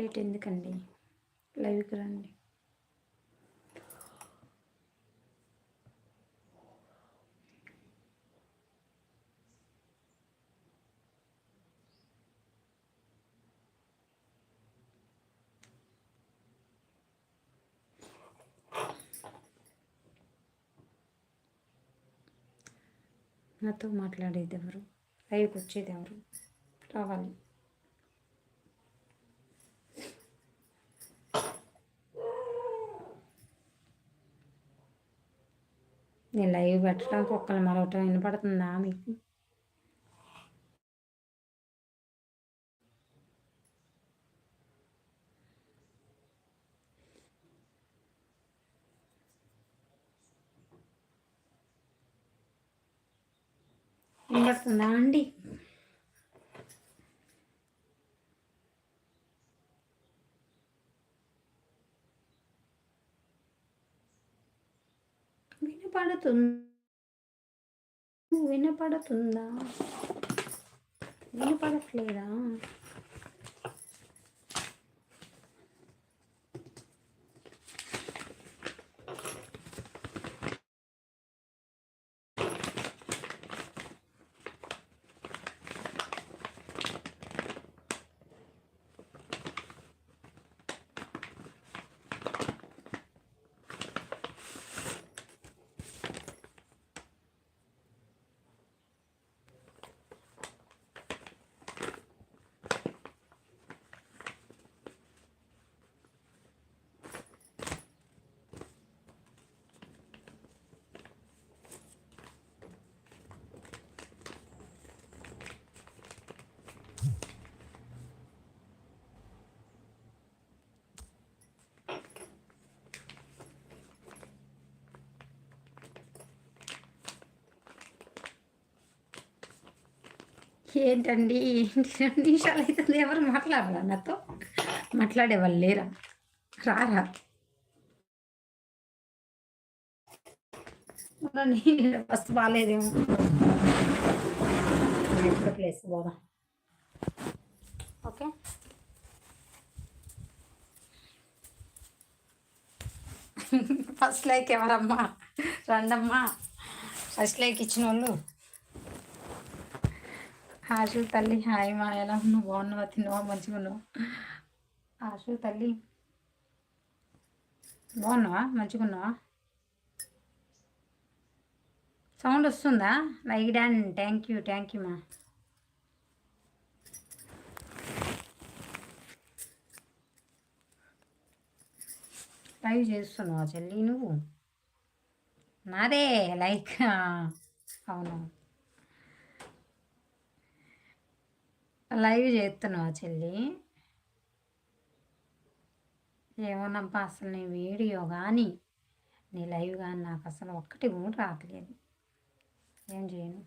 Late ఎందుకండి? లైవ్కి రండి. నాతో మాట్లాడేది ఎవరు? లైవ్కి వచ్చేది ఎవరు? రావాలి. నేను లైవ్ పెట్టడం కుక్కలు మరవటం వినపడుతుందా మీకు? వినపడుతుందా అండి? వినపడుతుందా? వినపడట్లేదా? ఏంటండి? ఏంటి? రెండు నిమిషాలు అవుతుంది ఎవరు మాట్లాడరా నాతో? మాట్లాడేవాళ్ళు లేరా? రారా? ఫస్ట్ బాగాలేదేమో ప్లేస్ బాగా ఓకే? ఫస్ట్ లైక్ ఎవరమ్మా? రండమ్మా. ఫస్ట్ లైక్ ఇచ్చిన వాళ్ళు ఆశు తల్లి హాయ్ మా ఎలా నువ్వు బాగున్నావా? తిన్నావా? మంచిగా ఉన్నావా? ఆశు తల్లి బాగున్నావా? మంచిగా ఉన్నావా? సౌండ్ వస్తుందా? Like thank you thank you మా లైవ్ చేస్తున్నావా చెల్లి నువ్వు? నాదే లైక్ అవును? లైవ్ చేస్తున్నావా చెల్లి? ఏమోనబ్బా అసలు నీ వీడియో కానీ నీ లైవ్ కానీ నాకు అసలు ఒక్కటి కూడా రావట్లేదు. ఏం చేయను?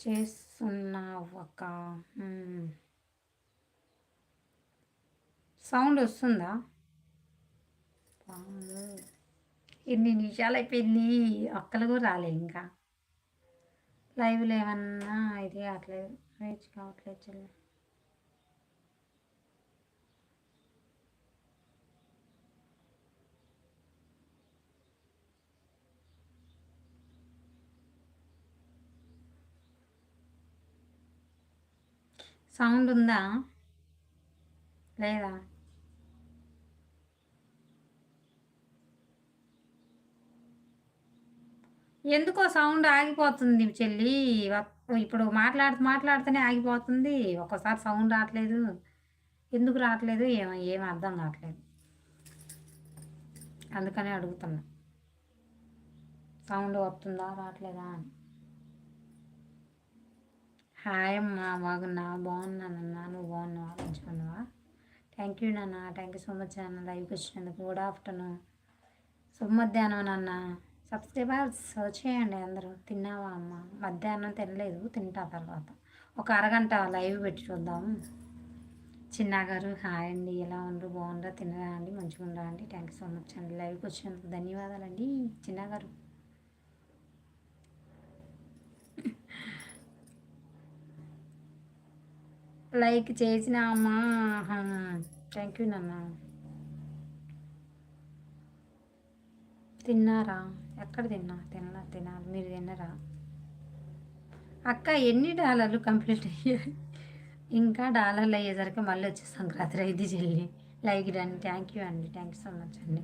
చేస్తున్నావు అక్క సౌండ్ వస్తుందా? ఎన్ని నిమిషాలు అయిపోయింది ఒక్కలు కూడా రాలే ఇంకా. లైవ్లో ఏమన్నా ఇది కావట్లేదు. రీచ్ కావట్లేదు చెల్లి. సౌండ్ ఉందా? లేదా? ఎందుకో సౌండ్ ఆగిపోతుంది చెల్లి? ఇప్పుడు మాట్లాడుతూ మాట్లాడుతూనే ఆగిపోతుంది. ఒక్కోసారి సౌండ్ రావట్లేదు. ఎందుకు రావట్లేదు? ఏమో ఏం అర్థం కావట్లేదు. అందుకనే అడుగుతున్నా. సౌండ్ వస్తుందా రావట్లేదా అని. హాయ్ అమ్మా బాగున్నా? బాగున్నానన్నా నువ్వు బాగున్నావా? మంచిగున్నావా థ్యాంక్ యూ నాన్న. థ్యాంక్ యూ సో మచ్ నాన్న. లైవ్కి వచ్చినందుకు. Good afternoon. శుభ మధ్యాహ్నం నాన్న. సబ్స్క్రైబర్స్ చేయండి అందరూ. తిన్నావా అమ్మ? మధ్యాహ్నం తినలేదు తింటా తర్వాత. ఒక అరగంట లైవ్ పెట్టి చూద్దాము చిన్నగారు హాయ్ అండి. ఎలా ఉండరు? బాగుండరా? తినరా అండి? మంచిగా ఉండరా అండి? థ్యాంక్ యూ సో మచ్ అండి. లైవ్కి వచ్చినందుకు ధన్యవాదాలండి. చిన్నగారు లైక్ చేసిన అమ్మా. థ్యాంక్ యూ నాన్న. తిన్నారా? ఎక్కడ తిన్నా? తినలా తినాలి. మీరు తిన్నరా అక్క ఎన్ని డాలర్లు కంప్లీట్ అయ్యాయి? ఇంకా డాలర్లు అయ్యేసరికి మళ్ళీ వచ్చే సంక్రాంతి ఇది చెల్లి. లైక్ రండి థ్యాంక్ యూ అండి. థ్యాంక్ యూ సో మచ్ అండి.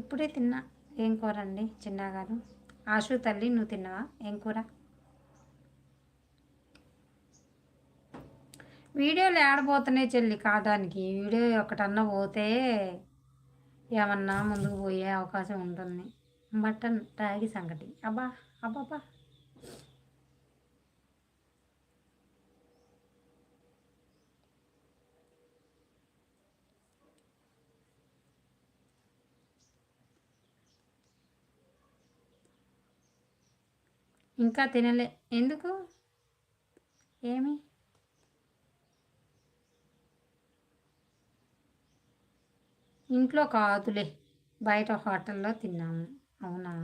ఇప్పుడే తిన్నా. ఏం కూర అండి చిన్నగారు. ఆశు తల్లి నువ్వు తిన్నావా? ఏం కూర? వీడియోలు ఏడబోతున్నాయి చెల్లి? కావడానికి వీడియో ఒకటన్నా పోతే ఏమన్నా ముందుకు పోయే అవకాశం ఉంటుంది. మటన్ రాగి సంగటి. అబ్బా అబ్బాబ్బా. ఇంకా తినలే. ఎందుకు? ఏమి? ఇంట్లో కాదులే బయట హోటల్లో తిన్నాము. అవునా?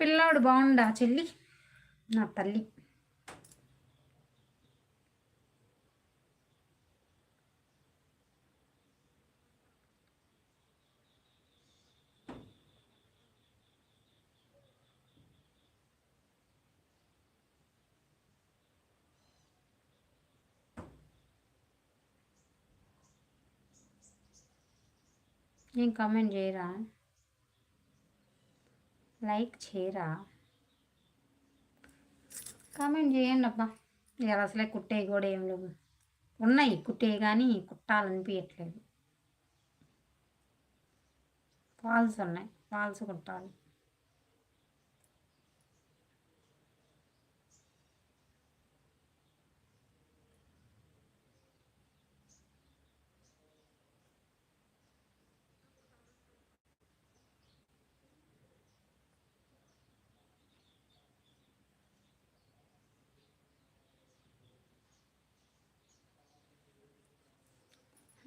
పిల్లాడు బాగుండా చెల్లి? నా తల్లి. నేను కామెంట్ చేయరా? లైక్ చేయరా? కామెంట్ చేయండి అబ్బా. ఇలా అసలే కుట్టే కూడా ఏం లేవు. ఉన్నాయి. కుట్టే కానీ కుట్టాలనిపించట్లేదు ఫాల్స్ ఉన్నాయి. ఫాల్స్ కుట్టాలి.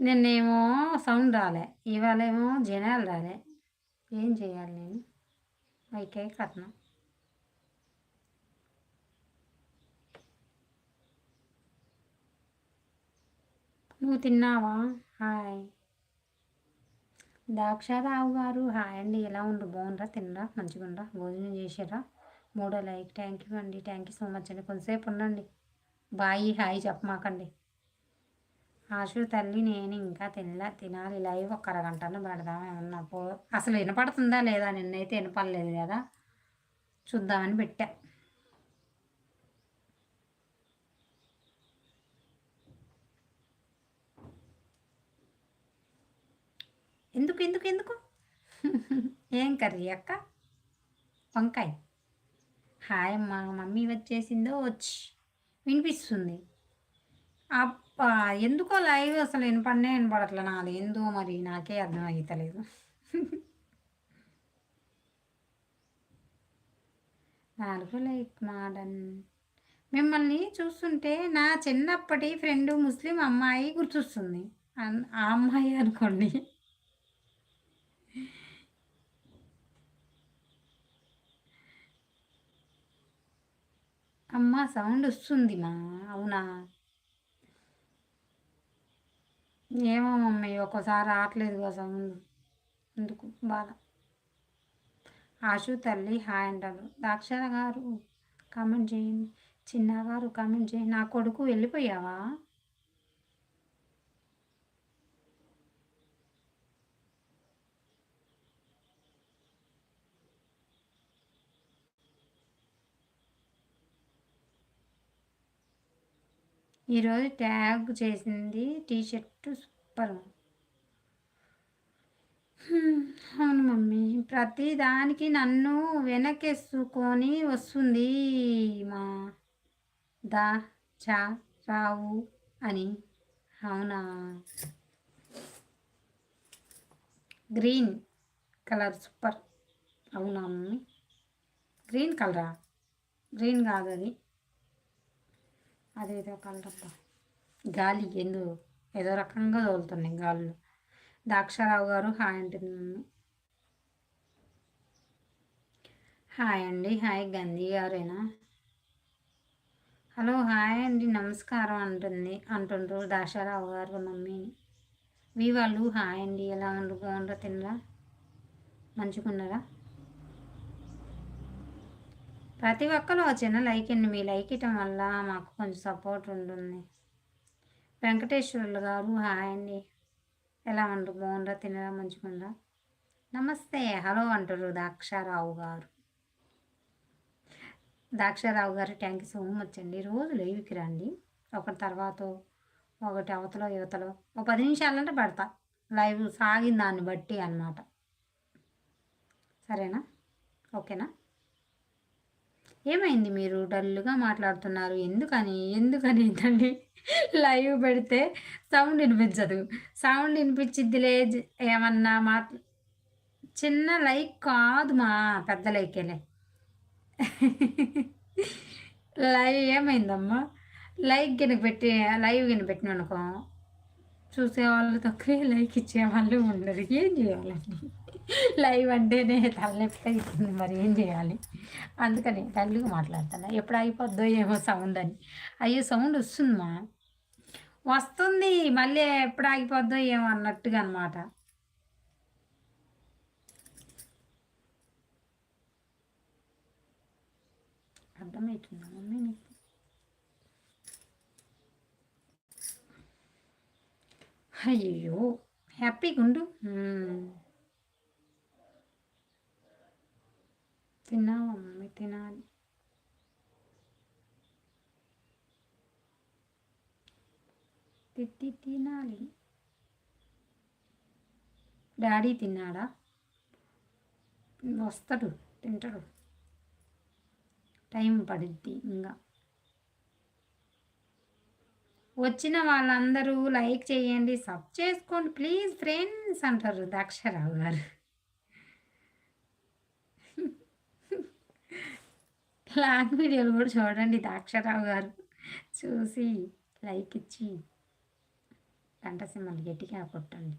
నిన్నేమో సౌండ్ రాలే ఇవాళేమో జనాలు రాలే. ఏం చేయాలి నేను? వైకే కట్నం. నువ్వు తిన్నావా? హాయ్. దాక్షారావు గారు హాయ్ అండి. ఎలా ఉండు? బాగుండ్రా? తినరా? మంచిగా ఉండరా భోజనం చేసారా మూడో లైక్. థ్యాంక్ యూ అండి. థ్యాంక్ యూ సో మచ్ అండి. కొంతసేపు ఉండండి. Bye hi చెప్పమాకండి. ఆశు తల్లి నేను ఇంకా తినలే తినాలి లైవ్ ఒక అరగంటను పెడదాం ఏమన్నా. పో అసలు వినపడుతుందా లేదా నిన్నైతే వినపడలేదు కదా. చూద్దామని పెట్టా. ఎందుకు ఎందుకు ఎందుకు? ఏం కర్రీ అక్క? వంకాయ. హాయ్ మా మమ్మీ వచ్చేసిందో వచ్చి వినిపిస్తుంది. ఎందుకో లైవ్ అసలు వినపడనే వినపడట్లే నాది. ఎందో మరి నాకే అర్థం అవుతలేదు నాలుగు లైక్ మాడన్. మిమ్మల్ని చూస్తుంటే నా చిన్నప్పటి ఫ్రెండ్ ముస్లిం అమ్మాయి గుర్తొస్తుంది. ఆ అమ్మాయి అనుకోండి. అమ్మ సౌండ్ వస్తుంది మా. అవునా? ఏమో మమ్మీ ఒక్కోసారి రావట్లేదు కోసం ఎందుకు బాధ. ఆశు తల్లి హాయ్ అంటారు. దాక్షర గారు కామెంట్ చేయండి. చిన్న గారు కామెంట్ చేయండి. నా కొడుకు వెళ్ళిపోయావా? ఈరోజు ట్యాగ్ చేసింది టీషర్ట్ సూపర్. అవును మమ్మీ. ప్రతి దానికి నన్ను వెనకేసుకొని వస్తుంది మా దా చా రావు అని. అవునా? Green colour super. అవునా మమ్మీ? గ్రీన్ కలరా? గ్రీన్ కాదు అది. అదేదో కలరప్ప. గాలి ఎందు ఏదో రకంగా తోలుతున్నాయి గాళ్ళు దాక్షారావు గారు హాయ్ అంటుంది మమ్మీ హాయ్ అండి హాయ్ గంధీ గారేనా? హలో హాయ్ అండి నమస్కారం అంటుంది అంటుండ్రు దాక్షారావు గారు మమ్మీని. మీ వాళ్ళు హాయ్ అండి ఎలా ఉండు బాగుండ్రా తినరా మంచిగున్నారా? ప్రతి ఒక్కరు చిన్న లైక్ అండి. మీ లైక్ ఇవ్వటం వల్ల మాకు కొంచెం సపోర్ట్ ఉంటుంది. వెంకటేశ్వర్లు గారు హాయ్ అండి. ఎలా ఉండరు? బాగుండ్రా? తినరా మంచిగుండ్రా? నమస్తే. హలో అంటారు దాక్షారావు గారు. దాక్షారావు గారు థ్యాంక్ యూ సో మచ్ అండి. రోజు లైవ్కి రండి. ఒకటి తర్వాత ఒకటి అవతలో యువతలో ఒక పది నిమిషాలంటే పడతా. లైవ్ సాగిన దాన్ని బట్టి అన్నమాట. సరేనా? ఓకేనా? ఏమైంది మీరు డల్గా మాట్లాడుతున్నారు? ఎందుకని? ఎందుకని ఏంటండి లైవ్ పెడితే సౌండ్ వినిపించదు. సౌండ్ వినిపించిద్దిలే ఏమన్నా మా చిన్న లైక్ కాదు మా పెద్ద లైకేలే. లైవ్ ఏమైందమ్మా? లైక్ గినక పెట్టి లైవ్ గిన పెట్టిన అనుకో చూసేవాళ్ళు తక్కువే లైక్ ఇచ్చేవాళ్ళు ఉండరు. ఏం చేయాలండి? లైవ్ అంటేనే తలనొప్పి అవుతుంది. మరి ఏం చేయాలి? అందుకని తల్లిగా మాట్లాడుతున్నా. ఎప్పుడు అయిపోద్దో ఏమో సౌండ్ అని. అయ్యో సౌండ్ వస్తుందమ్మా వస్తుంది. మళ్ళీ ఎప్పుడు ఆగిపోద్దో ఏమో అన్నట్టుగా అనమాట అర్థమవుతుందా మమ్మీ నీకు? అయ్యో హ్యాపీగా ఉండు తిన్నావా మమ్మీ? తినాలి. తిట్టి తినాలి. డాడీ తిన్నాడా? వస్తాడు తింటాడు. టైం పడుద్ది ఇంకా. వచ్చిన వాళ్ళందరూ లైక్ చేయండి సబ్ చేసుకోండి. ప్లీజ్ ఫ్రెండ్స్ అంటారు దాక్షరావు గారు. లాంగ్ వీడియోలు కూడా చూడండి దాక్షరావు గారు. చూసి లైక్ ఇచ్చి గంట సింహలు గట్టిగా కొట్టండి.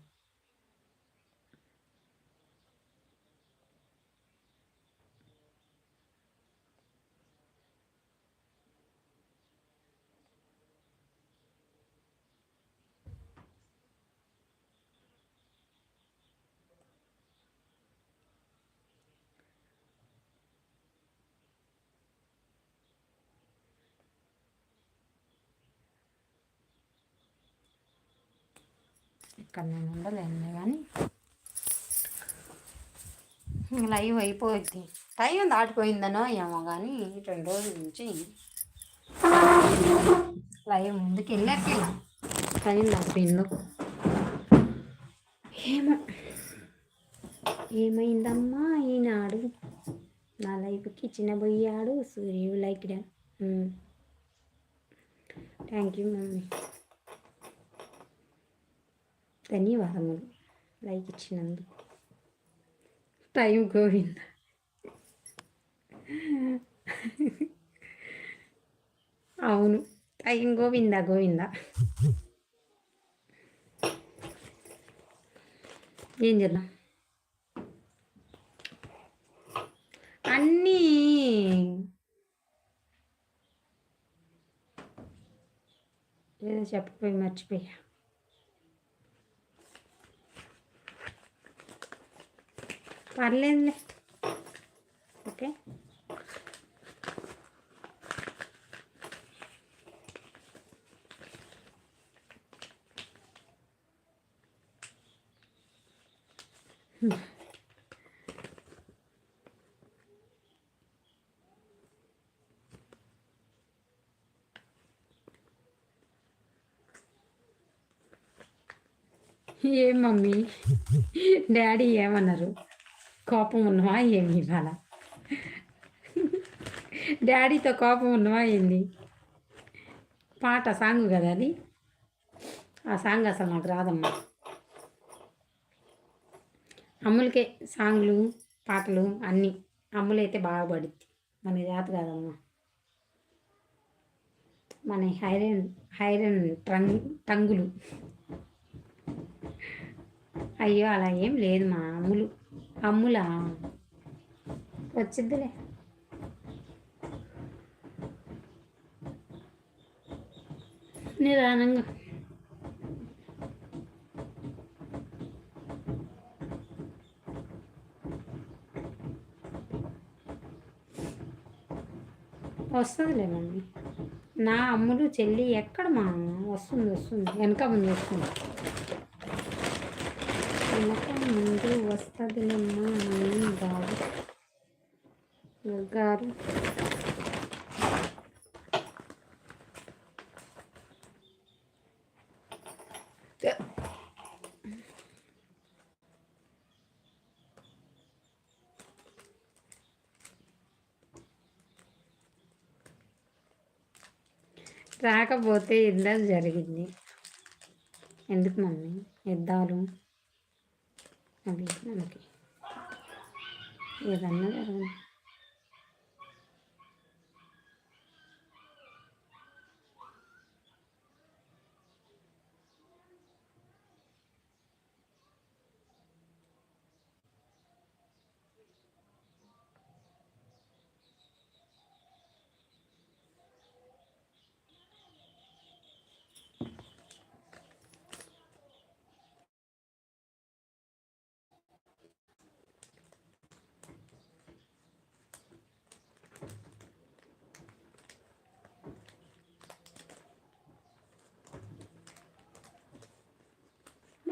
ఇక్కడ నేను ఉండలేను కానీ లైవ్ అయిపోయింది టైం దాటిపోయిందనో ఏమో కానీ రెండు రోజుల నుంచి లైవ్ ముందుకు వెళ్ళాకే టైం దాటిపోయిందో. ఏమో. ఏమైందమ్మా ఈనాడు? నా లైఫ్కి చిన్నబోయాడు సూర్యుడు లైక్ థ్యాంక్ యూ మమ్మీ. ధన్యవాదములు. లైక్ ఇచ్చినందుకు. టైం గోవింద. అవును. టైం గోవింద గోవింద. ఏం చేద్దాం? అన్నీ. ఏదో చెప్పపోయి మర్చిపోయా. పర్లేదులే. ఓకే. ఏం మమ్మీ? డాడీ ఏమన్నారు? కోపం ఉన్నవా? ఏమి ఇవాళ డాడీతో కోపం ఉన్నవా? ఏంది? పాట సాంగ్ కదా అది? ఆ సాంగ్ అసలు నాకు రాదమ్మా. అమ్ములకే సాంగ్లు పాటలు అన్నీ అమ్ములైతే బాగా పడుద్ది. మన జాత కాదమ్మా. మన హైరన్ హైరన్ ట్రంగ్ టంగులు అయ్యో అలా ఏం లేదు మా అమ్ములు. అమ్ములా? వచ్చిద్దిలే. నిదానంగా వస్తుందిలే మమ్మీ. నా అమ్ముడు చెల్లి ఎక్కడ మా వస్తుంది వస్తుంది. వెనక ముందు వస్తుంది. ముందు వస్తుందిలేమ్మా నేను బాబు గారు. రాకపోతే యుద్ధం జరిగింది. ఎందుకు మమ్మీ? యుద్ధాలు? Aquí, aquí. Y dan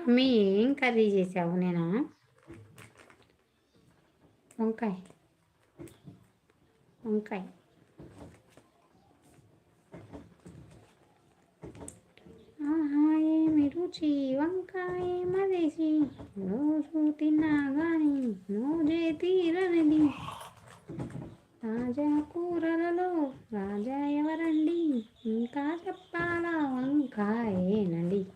mummy ఏం కర్రీ చేసావు నేను? వంకాయ. వంకాయ. ఆహా రుచి? వంకాయ మదేసి రోజు తిన్నా కానీ నోజే తీరనిది. తాజా కూరలలో రాజా ఎవరండి? ఇంకా చెప్పాలా? వంకాయేనండి.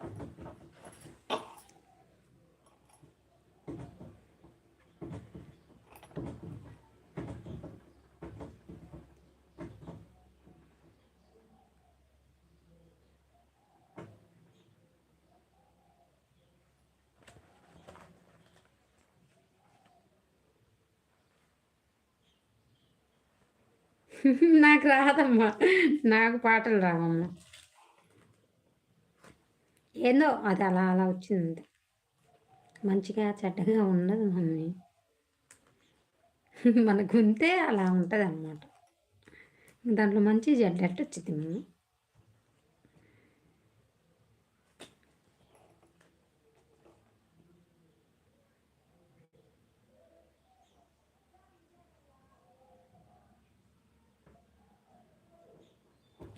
నాకు రాదమ్మా. నాకు పాటలు రావమ్మా. ఏందో అది అలా అలా వచ్చింది మంచిగా చెడ్డగా ఉండదు మమ్మీ. మన గుంతే అలా ఉంటుంది అన్నమాట దాంట్లో మంచి చెడ్డట్టు వచ్చింది మమ్మీ.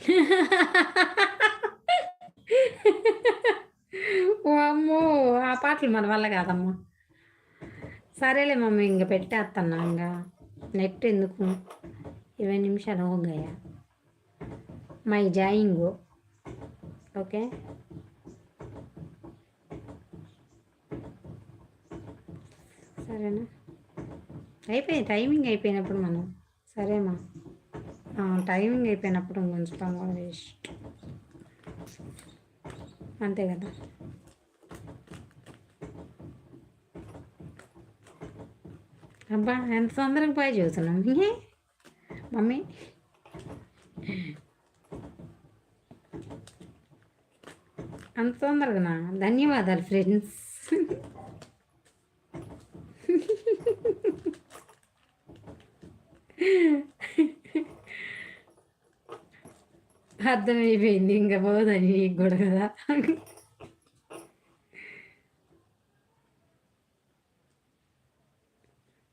మాటలు మన వల్ల కాదమ్మా. సరేలే మమ్మీ ఇంక పెట్టేస్తున్నా ఇంకా నెట్ ఎందుకు? ఇరవై నిమిషాలు హోగయా మై జాయింగ్. ఓకే? సరేనా? అయిపోయింది టైమింగ్ అయిపోయినప్పుడు మనం. సరేమా టైమింగ్ అయిపోయినప్పుడు ఉంచుతాం కూడా వేస్ట్ అంతే కదా? అబ్బా ఎంత తొందరగా పోయి చూస్తున్నాం మమ్మీ. అంత తొందరగానా? ధన్యవాదాలు ఫ్రెండ్స్. అర్థమైపోయింది ఇంకా పోదని నీకు కూడా కదా.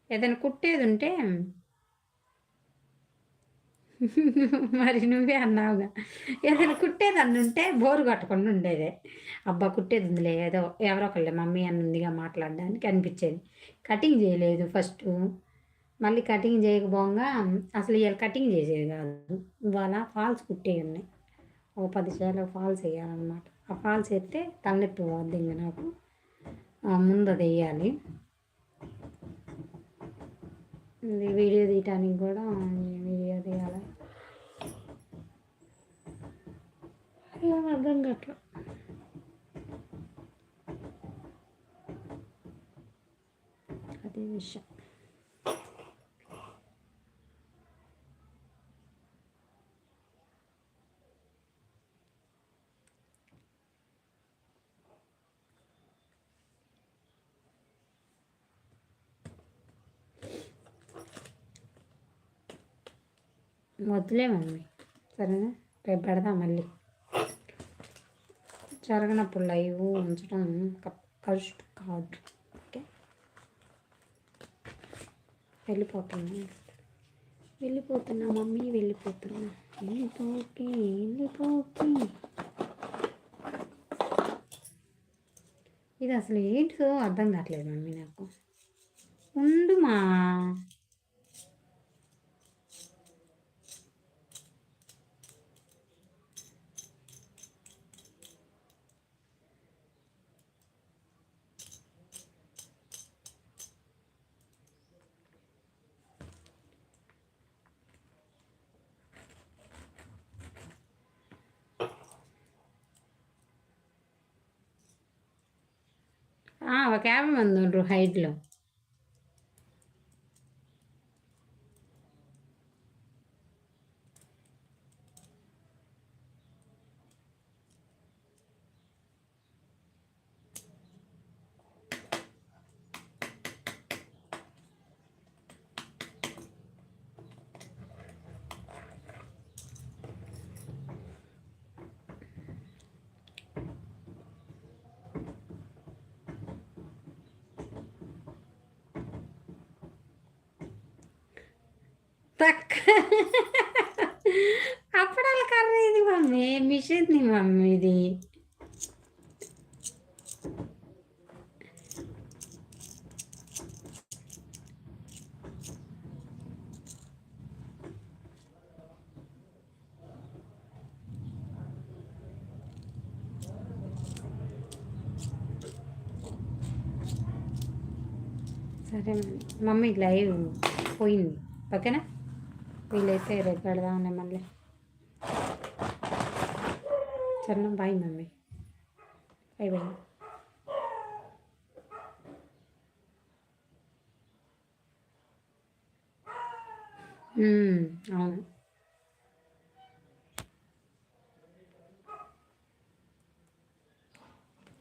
ఏదైనా కుట్టేది ఉంటే మరి నువ్వే అన్నావుగా. ఏదైనా కుట్టేది ఉంటే బోరు కట్టకుండా ఉండేదే. అబ్బా కుట్టేది ఉందిలే ఏదో ఎవరో ఒకళ్ళే మమ్మీ అన్నుందిగా ఉందిగా మాట్లాడడానికి అనిపించేది. కటింగ్ చేయలేదు ఫస్ట్. మళ్ళీ కటింగ్ చేయకపోగా అసలు ఇవాళ కటింగ్ చేసేది కాదు. ఇవాళ ఫాల్స్ కుట్టేవి ఉన్నాయి. ఒక పది చీరలు ఫాల్స్ వేయాలన్నమాట. ఆ ఫాల్స్ వేస్తే తలనొప్పి పోద్ది ఇంకా నాకు. ముందు అది వేయాలి. వీడియో తీయటానికి కూడా వీడియో తీయాలి. ఏం అర్థం కావట్లేదు అదే విషయం. వద్దులే మమ్మీ సరేనా? రేపు పెడదాం మళ్ళీ. జరగనప్పుడు లైవ్ ఉంచడం కరెక్ట్ కాదు. ఓకే? వెళ్ళిపోతున్నా. వెళ్ళిపోతున్నా మమ్మీ వెళ్ళిపోతున్నా. వెళ్ళిపోకి వెళ్ళిపోకి. ఇది అసలు ఏంటిదో అర్థం కావట్లేదు మమ్మీ నాకు. ఉండుమా మా ఒక యాభై మంది ఉండరు హైట్లో పక్క అప్పడాల కర్రీ ఇది మమ్మీ మిషన్ది మమ్మీ ఇది సరే మమ్మీ లైవ్ పోయింది. ఓకేనా వీలైతే రేపు పెడదామని మళ్ళీ. సరే బాయ్ మమ్మీ. Bye bye.